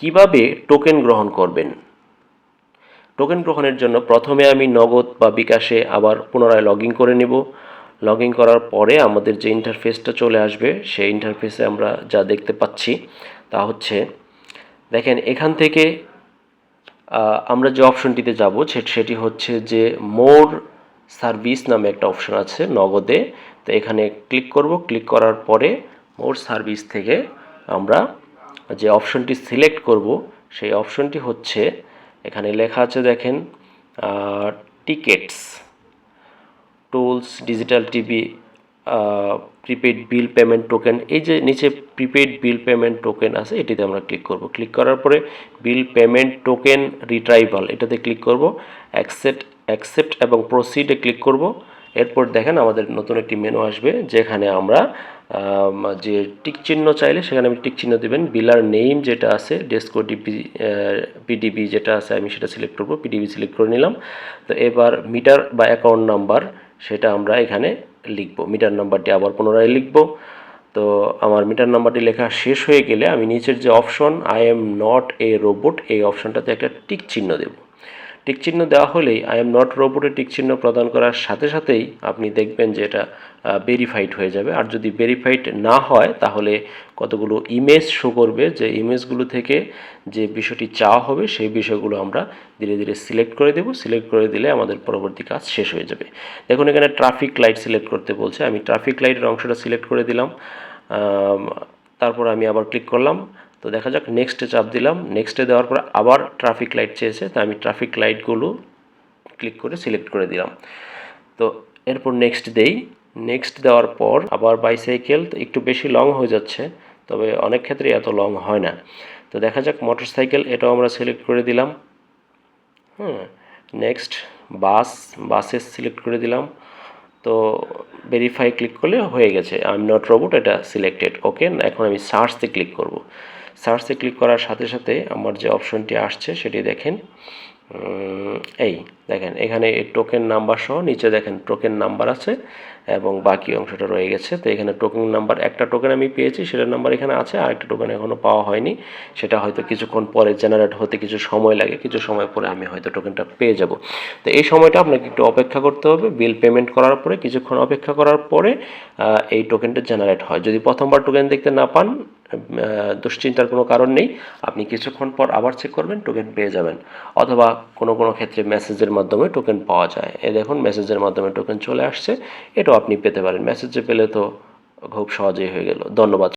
কীভাবে টোকেন গ্রহণ করবেন? টোকেন গ্রহণের জন্য প্রথমে আমি নগদ বা বিকাশে আবার পুনরায় লগ করে নেব। লগ করার পরে আমাদের যে ইন্টারফেসটা চলে আসবে, সেই ইন্টারফেসে আমরা যা দেখতে পাচ্ছি তা হচ্ছে, দেখেন এখান থেকে আমরা যে অপশনটিতে যাব সেটি হচ্ছে যে মোর সার্ভিস নামে একটা অপশন আছে নগদে। তো এখানে ক্লিক করব। ক্লিক করার পরে মোর সার্ভিস থেকে আমরা যে অপশনটি সিলেক্ট করব, সেই অপশনটি হচ্ছে, এখানে লেখা আছে দেখেন tickets, tools, digital TV prepaid bill payment token, এই যে নিচে প্রিপেড বিল পেমেন্ট টোকেন আছে, এটিতে আমরা ক্লিক করব। ক্লিক করার পরে বিল পেমেন্ট টোকেন রিট্রাইভাল, এটাতে ক্লিক করব, অ্যাকসেপ্ট অ্যাকসেপ্ট এবং প্রসিডে ক্লিক করব। এরপর দেখেন আমাদের নতুন একটি মেনু আসবে, যেখানে আমরা যে টিক চিহ্ন চাইলে সেখানে আমি টিক চিহ্ন দেবেন। বিলার নেম যেটা আছে ডেস্কো ডিপি পিডিবি যেটা আছে, আমি সেটা সিলেক্ট করব পিডিবি সিলেক্ট করে নিলাম। তো এবার মিটার বা অ্যাকাউন্ট নাম্বার সেটা আমরা এখানে লিখব। মিটার নাম্বারটি আবার পুনরায় লিখব। তো আমার মিটার নাম্বারটি লেখা শেষ হয়ে গেলে আমি নিচের যে option I am not a robot এই অপশনটাতে একটা টিক চিহ্ন দেব। টিক চিহ্ন দেওয়া হলেই আই এম নট রোবটে টিক চিহ্ন প্রদান করার সাথে সাথেই আপনি দেখবেন যে এটা ভেরিফাইড হয়ে যাবে। আর যদি ভেরিফাইড না হয়, তাহলে কতগুলো ইমেজ শো করবে, যে ইমেজগুলো থেকে যে বিষয়টি চাওয়া হবে, সেই বিষয়গুলো আমরা ধীরে ধীরে সিলেক্ট করে দেব। সিলেক্ট করে দিলে আমাদের পরবর্তী কাজ শেষ হয়ে যাবে। দেখুন, এখানে ট্রাফিক লাইট সিলেক্ট করতে বলছে। আমি ট্রাফিক লাইটের অংশটা সিলেক্ট করে দিলাম। তারপর আমি আবার ক্লিক করলাম। তো দেখা যাক নেক্সটে চাপ দিলাম। নেক্সটে দেওয়ার পর আবার ট্রাফিক লাইট চেয়েছে তো আমি ট্রাফিক লাইটগুলো ক্লিক করে সিলেক্ট করে দিলাম। তো এরপর নেক্সট দেই। নেক্সট দেওয়ার পর আবার বাইসাইকেল তো একটু বেশি লং হয়ে যাচ্ছে, তবে অনেক ক্ষেত্রে এত লং হয় না। তো দেখা যাক মোটরসাইকেল এটাও আমরা সিলেক্ট করে দিলাম। হুম নেক্সট বাস বাসে সিলেক্ট করে দিলাম। তো ভেরিফাই ক্লিক করলে হয়ে গেছে। আই এম নট রোবট এটা সিলেক্টেড ওকে এখন আমি সার্চতে ক্লিক করব। সার্চে ক্লিক করার সাথে সাথে আমার যে অপশনটি আসছে সেটি দেখেন। এই দেখেন, এখানে টোকেন নাম্বার সহ নিচে দেখেন টোকেন নাম্বার আছে এবং বাকি অংশটা রয়ে গেছে। তো এখানে টোকেন নাম্বার একটা টোকেন আমি পেয়েছি, সেটার নাম্বার এখানে আছে আর একটা টোকেন এখনও পাওয়া হয়নি। সেটা হয়তো কিছুক্ষণ পরে জেনারেট হতে কিছু সময় লাগে, কিছু সময় পরে আমি হয়তো টোকেনটা পেয়ে যাব। তো এই সময়টা আপনাকে একটু অপেক্ষা করতে হবে বিল পেমেন্ট করার পরে, কিছুক্ষণ অপেক্ষা করার পরে এই টোকেনটা জেনারেট হয়। যদি প্রথমবার টোকেন দেখতে না পান দুশ্চিন্তার কোনো কারণ নেই। আপনি কিছুক্ষণ পর আবার চেক করবেন টোকেন পেয়ে যাবেন। অথবা কোনো কোনো ক্ষেত্রে মেসেজের মাধ্যমে টোকেন পাওয়া যায়। এ দেখুন মেসেজের মাধ্যমে টোকেন চলে আসছে। এটাও আপনি পেতে পারেন। মেসেজে পেলে তো খুব সহজেই হয়ে গেল। ধন্যবাদ।